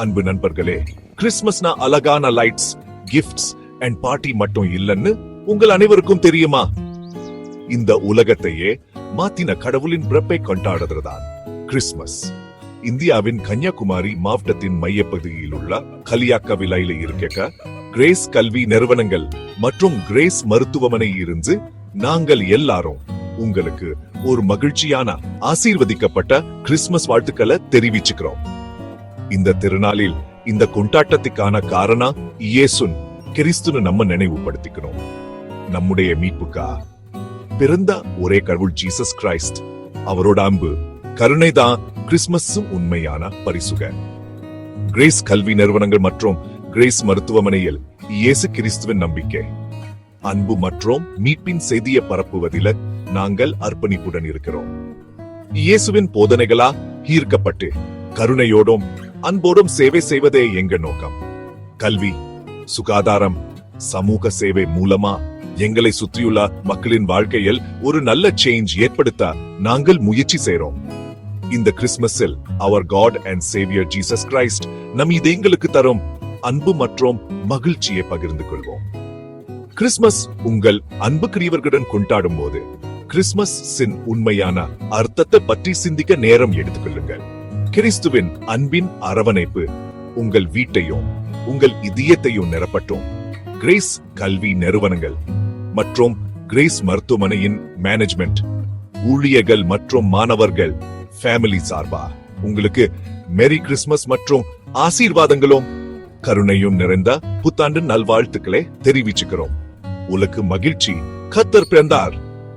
அன்பு நண்பர்களே கிறிஸ்துமஸ்னா அழகான லைட்ஸ் கிஃப்ட்ஸ் அண்ட் பார்ட்டி மட்டும் இல்லைன்னு உங்கள் அனைவருக்கும் தெரியுமா? இந்த உலகத்தையே மாத்தின கடவுளின் பிறப்பை கொண்டாடுறதுதான் கிறிஸ்துமஸ். இந்தியாவின் கன்னியாகுமரி மாவட்டத்தின் மையப்பகுதியில் உள்ள கலியாக்கவிலையில இருக்க கிரேஸ் கல்வி நிறுவனங்கள் மற்றும் கிரேஸ் மருத்துவமனை இருந்து நாங்கள் எல்லாரும் உங்களுக்கு ஒரு மகிழ்ச்சியான ஆசீர்வதிக்கப்பட்ட கிறிஸ்துமஸ் வாழ்த்துக்களை தெரிவிச்சுக்கிறோம். இந்த திருநாளில் இந்த கொண்டாட்டத்துக்கான காரணம் இயேசுன் கிறிஸ்துன்னு நம்ம நினைவுபடுத்திக்கணும். நம்முடைய மீட்புக்கா? பிறந்த ஒரே கடவுள் ஜீசஸ் கிரைஸ்ட். அவரோட அன்பு கருணை தான் கிறிஸ்மஸும் உண்மையான பரிசுக. கிரேஸ் கல்வி நிறுவனங்கள் மற்றும் கிரேஸ் மருத்துவமனையில் இயேசு கிறிஸ்துவின் நம்பிக்கை. அன்பு மற்றும் மீட்பின் செய்தியை பரப்புவதில் நாங்கள் அர்ப்பணிப்புடன் இருக்கிறோம். இயேசுவின் போதனைகளா ஈர்க்கப்பட்டு கருணையோடும் அன்போடும் சேவை செய்வதே எங்க நோக்கம். கல்வி சுகாதாரம் சமூக சேவை மூலமா எங்களை சுற்றியுள்ள மக்களின் வாழ்க்கையில் ஒரு நல்ல சேஞ்ச் ஏற்படுத்த நாங்கள் முயற்சி செய்றோம். இந்த கிறிஸ்துமஸில் அவர் God and saviour Jesus Christ நம் இது எங்களுக்கு தரும் அன்பு மற்றும் மகிழ்ச்சியை பகிர்ந்து கொள்வோம். கிறிஸ்துமஸ் உங்கள் அன்புக்குரியவர்களுடன் கொண்டாடும் போது கிறிஸ்மஸின் உண்மையான அர்த்தத்தை பற்றி சிந்திக்க நேரம் எடுத்துக்கொள்ளுங்கள். கிறிஸ்துவின் அன்பின் அரவணைப்பு உங்கள் வீட்டையும் உங்கள் இதயத்தையும் நிரப்பட்டும். கிரேஸ் கல்வி நிறுவனங்கள் மற்றும் கிரேஸ் மருத்துவமனையின் மேனேஜ்மெண்ட் ஊழியர்கள் மற்றும் மாணவர்கள் ஃபேமிலி சார்பா. உங்களுக்கு மெரி கிறிஸ்மஸ் மற்றும் ஆசீர்வாதங்களும் கருணையும் நிறைந்த புத்தாண்டு நல்வாழ்த்துக்களை தெரிவிச்சுக்கிறோம். உலக்கு மகிழ்ச்சி. கத்தர் பிறந்தார்.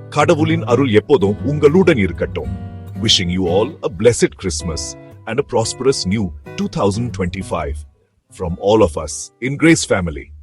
கடவுளின் அருள் எப்போதும் உங்களுடன் இருக்கட்டும். Wishing you all a blessed Christmas and a prosperous new 2025 from all of us in Grace Family.